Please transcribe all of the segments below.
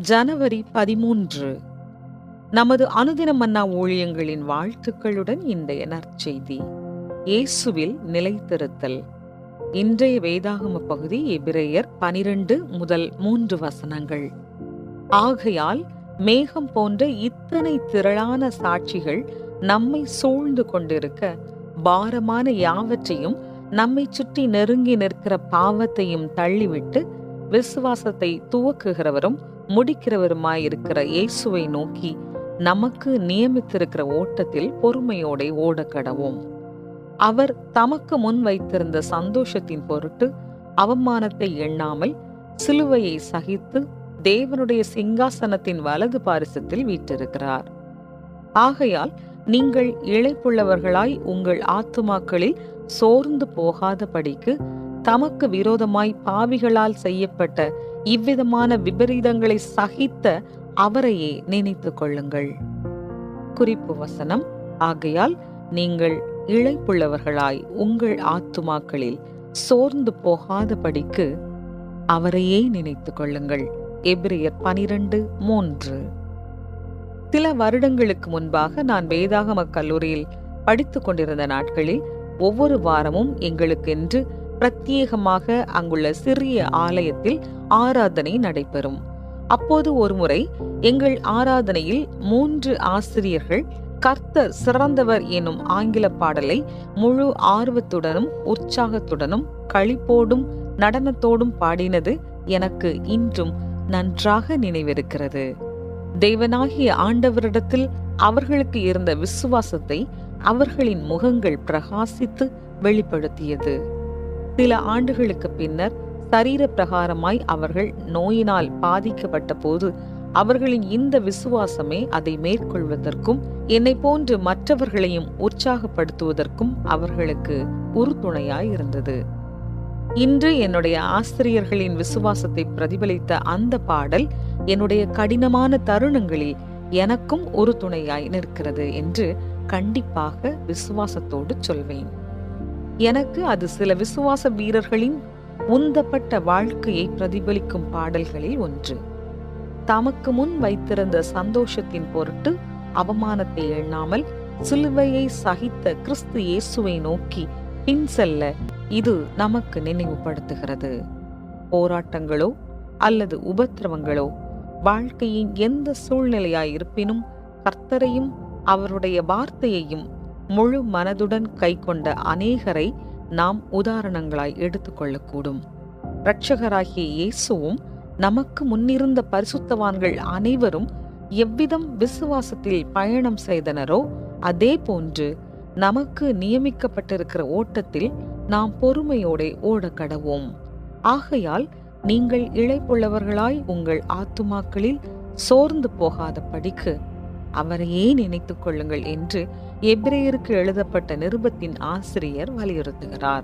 ஜனவரி பதிமூன்று. நமது அனுதின மன்னா ஊழியங்களின் வாழ்த்துக்களுடன் இன்றைய நற்செய்தி. இயேசுவில் நிலைத்திருத்தல். இன்றைய வேதாகம பகுதி எபிரேயர் பனிரெண்டு முதல் மூன்று வசனங்கள். ஆகையால் மேகம் போன்ற இத்தனை திரளான சாட்சிகள் நம்மை சூழ்ந்து கொண்டிருக்க பாரமான யாவற்றையும் நம்மை சுற்றி நெருங்கி நிற்கிற பாவத்தையும் தள்ளிவிட்டு விசுவாசத்தை துவக்குகிறவரும் முடிக்கிறவருமாயிருக்கிற இயேசுவை நோக்கி நமக்கு நியமித்திருக்கிற ஓட்டத்தில் பொறுமையோட ஓடக்கடவோம் அவர் தமக்கு முன் வைத்திருந்த சந்தோஷத்தின் பொருட்டு அவமானத்தை எண்ணாமல் சிலுவையை சகித்து தேவனுடைய சிங்காசனத்தின் வலது பாரிசத்தில் வீற்றிருக்கிறார். ஆகையால் நீங்கள் இழைப்புள்ளவர்களாய் உங்கள் ஆத்துமாக்களில் சோர்ந்து போகாதபடிக்கு தமக்கு விரோதமாய் பாவிகளால் செய்யப்பட்ட இவ்விதமான விபரீதங்களை சகித்த அவரையே நினைத்து கொள்ளுங்கள். குறிப்பு வசனம் ஆகையால் நீங்கள் இழைப்புள்ளவர்களாய் உங்கள் ஆத்துமாக்களில் சோர்ந்து போகாதபடிக்கு அவரையே நினைத்து கொள்ளுங்கள். எபிரியர் பனிரெண்டு மூன்று. சில வருடங்களுக்கு முன்பாக நான் வேதாகம கல்லூரியில் படித்துக் கொண்டிருந்த நாட்களில் ஒவ்வொரு வாரமும் எங்களுக்கென்று பிரத்யேகமாக அங்குள்ள சிறிய ஆலயத்தில் ஆராதனை நடைபெறும். அப்போது ஒருமுறை எங்கள் ஆராதனையில் மூன்று ஆசிரியர்கள் கர்த்தர் சிறந்தவர் எனும் ஆங்கில பாடலை முழு ஆர்வத்துடனும் உற்சாகத்துடனும் களிப்போடும் நடனத்தோடும் பாடினது எனக்கு இன்றும் நன்றாக நினைவிருக்கிறது. தேவனாகிய ஆண்டவரிடத்தில் அவர்களுக்கு இருந்த விசுவாசத்தை அவர்களின் முகங்கள் பிரகாசித்து வெளிப்படுத்தியது. சில ஆண்டுகளுக்கு பின்னர் சரீர பிரகாரமாய் அவர்கள் நோயினால் பாதிக்கப்பட்ட போது அவர்களின் இந்த விசுவாசமே அதை மேற்கொள்வதற்கும் என்னை போன்று மற்றவர்களையும் உற்சாகப்படுத்துவதற்கும் அவர்களுக்கு உறுதுணையாய் இருந்தது. இன்று என்னுடைய ஆசிரியர்களின் விசுவாசத்தை பிரதிபலித்த அந்த பாடல் என்னுடைய கடினமான தருணங்களில் எனக்கும் ஒரு துணையாய் நிற்கிறது என்று கண்டிப்பாக விசுவாசத்தோடு சொல்வேன். எனக்கு அது சில விசுவாச வீரர்களின் உந்தப்பட்ட வாழ்க்கையை பிரதிபலிக்கும் பாடல்களில் ஒன்று. தமக்கு முன் வைத்திருந்த சந்தோஷத்தின் பொருட்டு அவமானத்தை எண்ணாமல் சிலுவையை சகித்த கிறிஸ்து இயேசுவை நோக்கி பின் செல்ல இது நமக்கு நினைவுபடுத்துகிறது. போராட்டங்களோ அல்லது உபத்திரவங்களோ வாழ்க்கையின் எந்த சூழ்நிலையாய் இருப்பினும் கர்த்தரையும் அவருடைய வார்த்தையையும் முழு மனதுடன் கைக்கொண்ட அநேகரை நாம் உதாரணங்களாய் எடுத்துக்கொள்ளக்கூடும். இரட்சகராகிய இயேசுவும் நமக்கு முன்னிருந்த பரிசுத்தவான்கள் அனைவரும் எவ்விதம் விசுவாசத்தில் பயணம் செய்தனரோ அதே போன்று நமக்கு நியமிக்கப்பட்டிருக்கிற ஓட்டத்தில் நாம் பொறுமையோட ஓட கடவோம் ஆகையால் நீங்கள் இழைப்புள்ளவர்களாய் உங்கள் ஆத்துமாக்களில் சோர்ந்து போகாத படிக்கு அவரையே நினைத்துக் கொள்ளுங்கள் என்று எப்ரேயருக்கு எழுதப்பட்ட நிருபத்தின் ஆசிரியர் வலியுறுத்துகிறார்.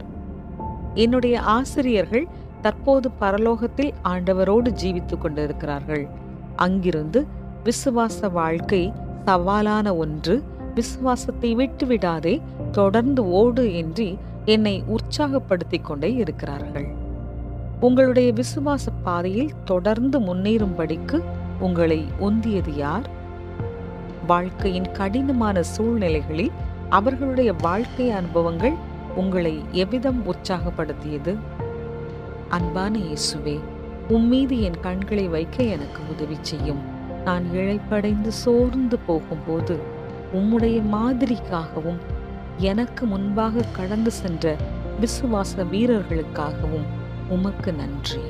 என்னுடைய ஆசிரியர்கள் தற்போது பரலோகத்தில் ஆண்டவரோடு ஜீவித்துக் கொண்டிருக்கிறார்கள். அங்கிருந்து விசுவாச வாழ்க்கை சவாலான ஒன்று. விசுவாசத்தை விட்டுவிடாதே தொடர்ந்து ஓடு என்று என்னை உற்சாகப்படுத்திக் கொண்டே இருக்கிறார்கள். உங்களுடைய விசுவாச பாதையில் தொடர்ந்து முன்னேறும்படிக்கு உங்களை உந்தியது யார்? வாழ்க்கையின் கடினமான சூழ்நிலைகளில் அவர்களுடைய வாழ்க்கை அனுபவங்கள் உங்களை எவ்விதம் உற்சாகப்படுத்தியது? அன்பான இயேசுவே உம்மீது என் கண்களை வைக்க எனக்கு உதவி செய்யும். நான் இழைப்படைந்து சோர்ந்து போகும்போது உம்முடைய மாதிரிக்காகவும் எனக்கு முன்பாக கடந்து சென்ற விசுவாச வீரர்களுக்காகவும் உமக்கு நன்றி.